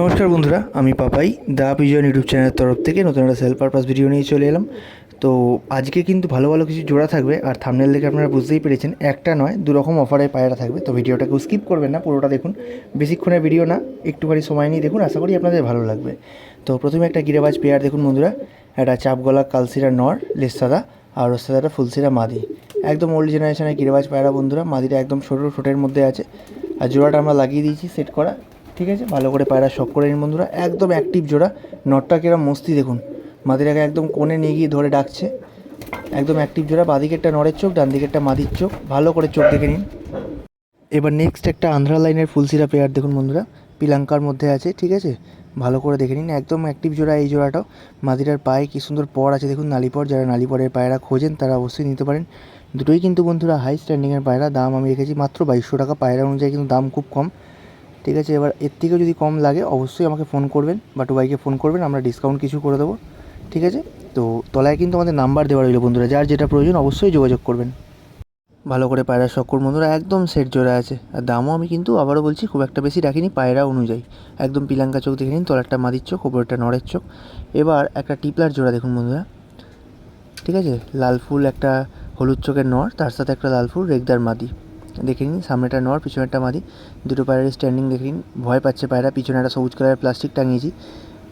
নমস্কার বন্ধুরা, আমি পাপাই দা পিজন ইউটিউব চ্যানেলের তরফ থেকে নতুন একটা সেল পারপাস ভিডিও নিয়ে চলে এলাম। তো আজকে কিন্তু ভালো ভালো কিছু জোড়া থাকবে, আর থামনেল দেখে আপনারা বুঝতেই পেরেছেন, একটা নয় দু রকম অফারে পায়রা থাকবে। তো ভিডিওটাকেও স্কিপ করবেন না, পুরোটা দেখুন। বেশিক্ষণের ভিডিও না, একটুখানি সময় নিয়ে দেখুন, আশা করি আপনাদের ভালো লাগবে। তো প্রথমে একটা গিরেবাজ পেয়ার দেখুন বন্ধুরা একটা চাপ চাপগলা কালসিরা নর, লেসাদা, আর একটা ফুলসিরা মাদি। একদম ওল্ড জেনারেশনের গিরেবাজ পায়রা বন্ধুরা, মাদিটা একদম ছোটো ঠোঁটের মধ্যে আছে। আর জোড়াটা আমরা লাগিয়ে দিয়েছি সেট করা। ঠিক আছে? ভালো করে পায়রা শখ করে নিন বন্ধুরা। একদম অ্যাক্টিভ জোড়া। নটটা কিরম মস্তি দেখুন। মাদিরাকে একদম কোণে নিয়ে গিয়ে ধরে ডাকছে। একদম অ্যাক্টিভ জোড়া। বাদিকেরটা নরের চোখ ডান দিকেরটা মাদির চোখ। ভালো করে চোখ দেখে নিন। এবার নেক্সট একটা আন্ধ্রা লাইনের ফুলসিরা পেয়ার দেখুন বন্ধুরা। পিলাঙ্কার মধ্যে আছে, ঠিক আছে? ভালো করে দেখে নিন। একদম অ্যাক্টিভ জোড়া এই জোড়াটাও। মাদিরার পায়ে কি সুন্দর পর আছে দেখুন নালিপর। যারা নালিপরের পায়রা খোঁজেন, তারা অবশ্যই নিতে পারেন। দুটোই কিন্তু বন্ধুরা হাই স্ট্যান্ডিংয়ের পায়রা। দাম আমি রেখেছি মাত্র বাইশশো টাকা। পায়রা অনুযায়ী কিন্তু দাম খুব কম। ঠিক আছে, এবার এর থেকে যদি কম লাগে, অবশ্যই আমাকে ফোন করবেন বা টুবাইকে ফোন করবেন, আমরা ডিসকাউন্ট কিছু করে দেবো, ঠিক আছে? তো তলায় কিন্তু আমাদের নাম্বার দেওয়া রইল বন্ধুরা, যার যেটা প্রয়োজন অবশ্যই যোগাযোগ করবেন। ভালো করে পায়রা শক্কর বন্ধুরা, একদম সেট জোড়া আছে। আর দামও আমি কিন্তু আবারও বলছি, খুব একটা বেশি রাখিনি, পায়রা অনুযায়ী। একদম পিলাঙ্কা চোখ দেখে নিন তলারটা মাদির চোখ ওপরটা নরের চোখ। এবার একটা টিপলার জোড়া দেখুন বন্ধুরা। ঠিক আছে? লাল ফুল একটা হলুদ চোখের নর, তার সাথে একটা লাল ফুল রেগদার মাদি। দেখে নিন, সামনেটা নর, পিছনেরটা মাদি। দুটো পায়রার স্ট্যান্ডিং দেখে নিন। ভয় পাচ্ছে পায়রা, পিছনে একটা সবুজ কালারের প্লাস্টিক টাঙিয়েছি,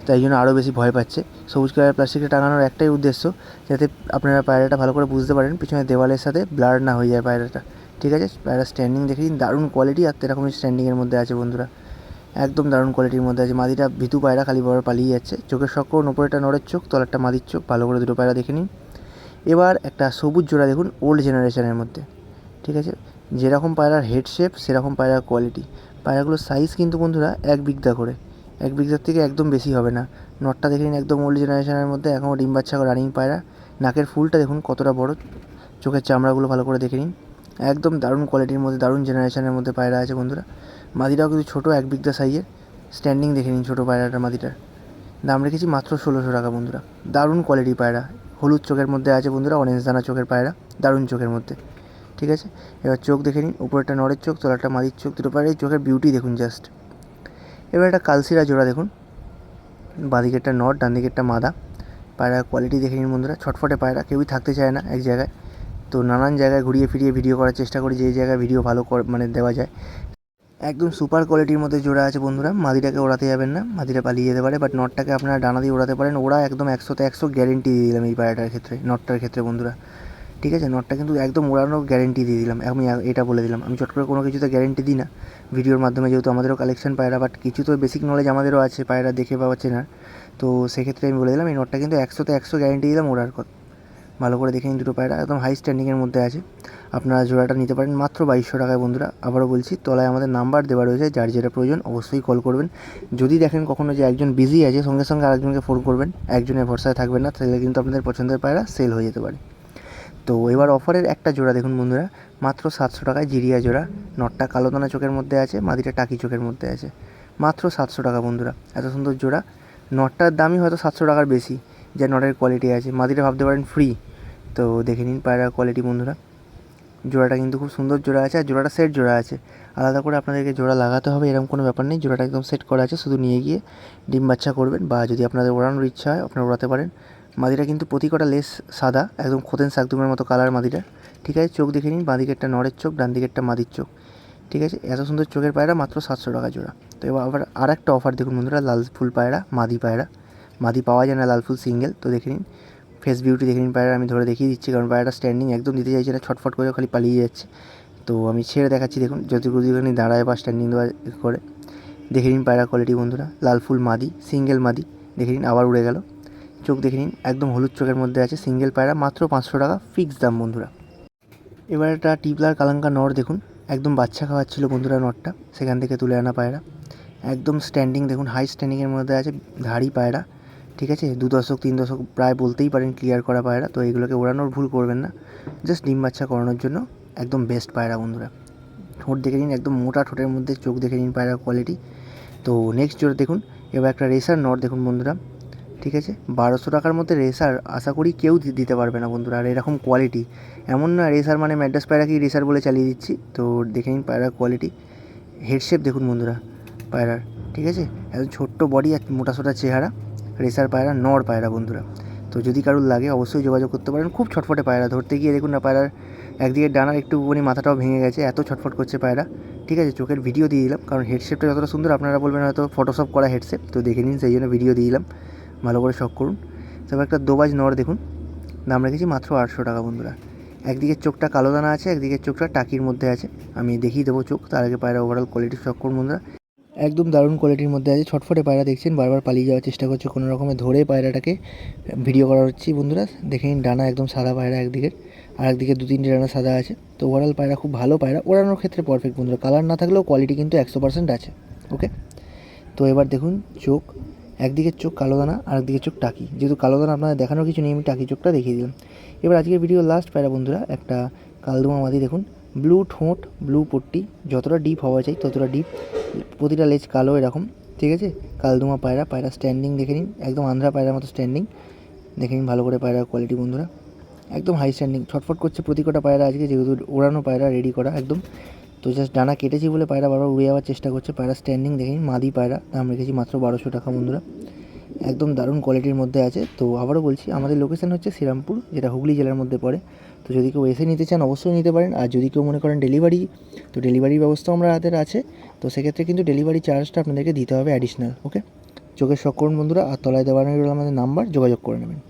তাই জন্য আরও বেশি ভয় পাচ্ছে। সবুজ কালারের প্লাস্টিকটা টাঙানোর একটাই উদ্দেশ্য, যাতে আপনারা পায়রাটা ভালো করে বুঝতে পারেন, পিছনে দেওয়ালের সাথে ব্লার না হয়ে যায় পায়রাটা। ঠিক আছে? পায়রা স্ট্যান্ডিং দেখে নিন, দারুণ কোয়ালিটি আর এরকমই স্ট্যান্ডিংয়ের মধ্যে আছে বন্ধুরা। একদম দারুণ কোয়ালিটির মধ্যে আছে। মাদিটা ভিতু পায়রা, খালি বড় পালিয়ে যাচ্ছে। চোখের শক্কর ওপরেটা নড়ের চোখ, তলারটা মাদির চোখ, ভালো করে দুটো পায়রা দেখে নিন। এবার একটা সবুজ জোড়া দেখুন ওল্ড জেনারেশনের মধ্যে। ঠিক আছে? যেরকম পায়রার হেড শেপ সেরকম পায়রার কোয়ালিটি পায়রাগুলোর সাইজ কিন্তু বন্ধুরা এক বিঘা করে। এক বিঘার থেকে একদম বেশি হবে না। নটটা দেখে নিন একদম ওল্ড জেনারেশনের মধ্যে এখনও ডিম বাচ্চা রানিং পায়রা। নাকের ফুলটা দেখুন কতটা বড়। চোখের চামড়াগুলো ভালো করে দেখে নিন। একদম দারুণ কোয়ালিটির মধ্যে, দারুণ জেনারেশনের মধ্যে পায়রা আছে বন্ধুরা। মাদিটাও কিন্তু ছোটো, এক বিঘা সাইজের স্ট্যান্ডিং দেখে নিন ছোটো পায়রাটার মাদিটার। দাম রেখেছি মাত্র ষোলোশো টাকা বন্ধুরা। দারুণ কোয়ালিটি পায়রা। হলুদ চোখের মধ্যে আছে বন্ধুরা অরেঞ্জ দানা চোখের পায়রা। দারুণ চোখের মধ্যে। ঠিক আছে? এবার চোখ দেখে নিন, উপরেরটা নরের চোখ তলাটা মাদির চোখ, দুটো পায়রা এই চোখের বিউটি দেখুন জাস্ট এবার একটা কালসিরা জোড়া দেখুন। বাঁদিকেরটা নট ডান দিকেরটা মাদা। পায়রার কোয়ালিটি দেখে নিন বন্ধুরা, ছটফটে পায়রা, কেউই থাকতে চায় না এক জায়গায়। তো নানান জায়গায় ঘুরিয়ে ফিরিয়ে ভিডিও করার চেষ্টা করি যে জায়গায় ভিডিও ভালো মানে দেওয়া যায়। একদম সুপার কোয়ালিটির মধ্যে জোড়া আছে বন্ধুরা, মাদিটাকে ওড়াতে যাবেন না, মাদিটা পালিয়ে যেতে পারে বাট নটটাকে আপনারা ডানা দিয়ে ওড়াতে পারেন ওরা একদম একশোতে একশো গ্যারেন্টি দিয়ে দিলাম এই পায়রাটার ক্ষেত্রে, নটটার ক্ষেত্রে বন্ধুরা। ঠিক আছে? নটটা কিন্তু একদম ওড়ানোর গ্যারেন্টি দিয়ে দিলাম। আমি এটা বলে দিলাম। আমি চট করে কোনো কিছুতে গ্যারেন্টি দিই না। ভিডিওর মাধ্যমে যেহেতু আমাদেরও কালেকশন পায়রা বাট কিছু তো বেসিক নলেজ আমাদেরও আছে, পায়রা দেখে পাওয়া চেনার। তো সেক্ষেত্রে আমি বলে দিলাম, এই নটটা কিন্তু একশোতে একশো গ্যারেন্টি দিলাম ওড়ার কথা ভালো করে দেখে নিন দুটো পায়রা, একদম হাই স্ট্যান্ডিংয়ের মধ্যে আছে। আপনারা জোড়াটা নিতে পারেন মাত্র বাইশশো টাকায় বন্ধুরা। আবারও বলছি, তলায় আমাদের নাম্বার দেওয়া রয়েছে, যার যেটা প্রয়োজন অবশ্যই কল করবেন। যদি দেখেন কখনো যে একজন বিজি আছে, সঙ্গে সঙ্গে আরেকজনকে ফোন করবেন, একজনের ভরসায় থাকবেন না, তাহলে কিন্তু আপনাদের পছন্দের পায়রা সেল হয়ে যেতে পারে। তো এবার অফারের একটা জোড়া দেখুন বন্ধুরা, মাত্র সাতশো টাকায় জিরিয়া জোড়া, নটটা কালো দানা চোখের মধ্যে আছে, মাদিটা টাকি চোখের মধ্যে আছে। মাত্র সাতশো টাকা বন্ধুরা, এত সুন্দর জোড়া। নটটার দামই হয়তো সাতশো টাকার বেশি, যা নটের কোয়ালিটি আছে। মাদিটা ভাবতে পারেন ফ্রি তো দেখে নিন পায়রার কোয়ালিটি বন্ধুরা। জোড়াটা কিন্তু খুব সুন্দর জোড়া আছে, আর জোড়াটা সেট জোড়া আছে। আলাদা করে আপনাদেরকে জোড়া লাগাতে হবে, এরকম কোনো ব্যাপার নেই। জোড়াটা একদম সেট করা আছে, শুধু নিয়ে গিয়ে ডিম বাচ্চা করবেন, বা যদি আপনাদের ওড়ানোর ইচ্ছা হয়, আপনারা ওড়াতে পারেন। মাদিটা কিন্তু প্রতি কটা লেস সাদা, একদম খোতেন শাকদুমের মতো কালার মাদিটা। ঠিক আছে, চোখ দেখে নিন, বাঁ দিকেরটা নরের চোখ, ডান দিকেরটা মাদির চোখ। ঠিক আছে, এত সুন্দর চোখের পায়রা, মাত্র সাতশো টাকা জোড়া। তো এবার আবার আর একটা অফার দেখুন বন্ধুরা, লাল ফুল পায়রা, মাদি পায়রা। মাদি পাওয়া যায় না, লাল ফুল সিঙ্গেল তো দেখে নিন। ফেস বিউটি দেখে নিন পায়রা, আমি ধরে দেখিয়ে দিচ্ছি, কারণ পায়রাটা স্ট্যান্ডিং একদম দিতে চাইছে না, ছটফট করে খালি পালিয়ে যাচ্ছে। তো আমি ছেড়ে দেখাচ্ছি, দেখুন, যতটুকু যেখানে দাঁড়ায় বা স্ট্যান্ডিং দেওয়া করে। দেখে নিন পায়রা কোয়ালিটি বন্ধুরা, লাল ফুল মাদি সিঙ্গেল মাদি, দেখে নিন, আবার উড়ে গেল। চোখ দেখে নিন, একদম হলুদ চোখের মধ্যে আছে সিঙ্গেল পায়রা, মাত্র পাঁচশো টাকা ফিক্স দাম বন্ধুরা। এবার একটা টিপলার কালাঙ্কা নর দেখুন, একদম বাচ্চা খাওয়াচ্ছিল বন্ধুরা নরটা, সেখান থেকে তুলে আনা পায়রা। একদম স্ট্যান্ডিং দেখুন হাই স্ট্যান্ডিংয়ের মধ্যে আছে ধাড়ি পায়রা, ঠিক আছে? দু দশক, তিন দশক প্রায় বলতেই পারেন ক্লিয়ার করা পায়রা, তো এগুলোকে ওড়ানোর ভুল করবেন না। জাস্ট ডিম বাচ্চা করানোর জন্য একদম বেস্ট পায়রা বন্ধুরা। ঠোঁট দেখে নিন, একদম মোটা ঠোঁটের মধ্যে চোখ দেখে নিন পায়রার কোয়ালিটি তো নেক্সট জোর দেখুন, এবার একটা রেসার নট দেখুন বন্ধুরা। ঠিক আছে? বারোশো টাকার মধ্যে রেসার আশা করি কেউ দিতে পারবে না বন্ধুরা, আর এরকম কোয়ালিটি এমন না রেসার মানে ম্যাড্রাস পায়রাকেই রেসার বলে চালিয়ে দিচ্ছি। তো দেখে নিন পায়রার কোয়ালিটি হেডশেপ দেখুন বন্ধুরা, পায়রার, ঠিক আছে? একদম ছোট্ট বডি আর মোটা সোটা চেহারা রেসার পায়রা, নর পায়রা বন্ধুরা। তো যদি কারোর লাগে অবশ্যই যোগাযোগ করতে পারেন। খুব ছটফটে পায়রা, ধরতে গিয়ে দেখুন না পায়রার একদিকে ডানার একটুখানি মাথাটাও ভেঙে গেছে, এত ছটফট করছে পায়রা। ঠিক আছে? চোখের ভিডিও দিয়ে দিলাম, কারণ হেডশেপটা যতটা সুন্দর আপনারা বলবেন হয়তো ফটোশপ করা হেডশেপ তো দেখে নিন সেই জন্য ভিডিও দিয়ে দিলাম। ভালো করে শখ করুন। তারপর একটা দোবাজ নর দেখুন। দাম রেখেছি মাত্র আটশো টাকা বন্ধুরা। একদিকের চোখটা কালো দানা আছে একদিকের চোখটা টাকির মধ্যে আছে। আমি দেখিয়ে দেবো চোখ, তার আগে পায়রা ওভারঅল কোয়ালিটি শখ করুন বন্ধুরা। একদম দারুণ কোয়ালিটির মধ্যে আছে। ছটফটে পায়রা দেখছেন, বারবার পালিয়ে যাওয়ার চেষ্টা করছে। কোনো রকমে ধরে পায়রাটাকে ভিডিও করা হচ্ছে বন্ধুরা। দেখে নিন, ডানা একদম সাদা পায়রা একদিকের। আর একদিকে দু তিনটে ডানা সাদা আছে। তো ওভারঅল পায়রা খুব ভালো পায়রা। ওড়ানোর ক্ষেত্রে পারফেক্ট বন্ধুরা। কালার না থাকলেও কোয়ালিটি কিন্তু একশো পার্সেন্ট আছে। ওকে তো এবার দেখুন, চোখ একদিকের চোখ কালো দানা আর একদিকের চোখ টাকি। যেহেতু কালো দানা আপনাদের দেখানোর কিছু নেই, আমি টাকি চোখটা দেখিয়ে দিলাম। এবার আজকের ভিডিও লাস্ট পায়রা বন্ধুরা, একটা কালদুমা মাদি দেখুন। ব্লু ঠোঁট ব্লু পট্টি, যতটা ডিপ হওয়া চাই ততটা ডিপ প্রতিটা লেজ কালো এরকম, ঠিক আছে? কালদুমা পায়রা পায়রা স্ট্যান্ডিং দেখে নিন, একদম আন্ধ্রা পায়রার মতো স্ট্যান্ডিং দেখে নিন ভালো করে পায়রার কোয়ালিটি বন্ধুরা। একদম হাই স্ট্যান্ডিং ছটফট করছে প্রতি কটা পায়রা আজকে, যেহেতু ওড়ানো পায়রা রেডি করা একদম। তো জাস্ট ডানা কেটেছি বলে পায়রা বারবার উড়ে যাওয়ার চেষ্টা করছে। পায়রা স্ট্যান্ডিং দেখে নিন মাদি পায়রা, দাম রেখেছি মাত্র বারোশো টাকা বন্ধুরা। একদম দারুণ কোয়ালিটির মধ্যে আছে। তো আবারও বলছি, আমাদের লোকেশান হচ্ছে শ্রীরামপুর, যেটা হুগলি জেলার মধ্যে পড়ে। তো যদি কেউ এসে নিতে চান, অবশ্যই নিতে পারেন। আর যদি কেউ মনে করেন ডেলিভারি তো ডেলিভারির ব্যবস্থাও আমরা হাতের আছে। তো সেক্ষেত্রে কিন্তু ডেলিভারি চার্জটা আপনাদেরকে দিতে হবে অ্যাডিশনাল ওকে চোখের শখ বন্ধুরা, আর তলায় দেওয়া রইল আমাদের নাম্বার যোগাযোগ করে নেবেন।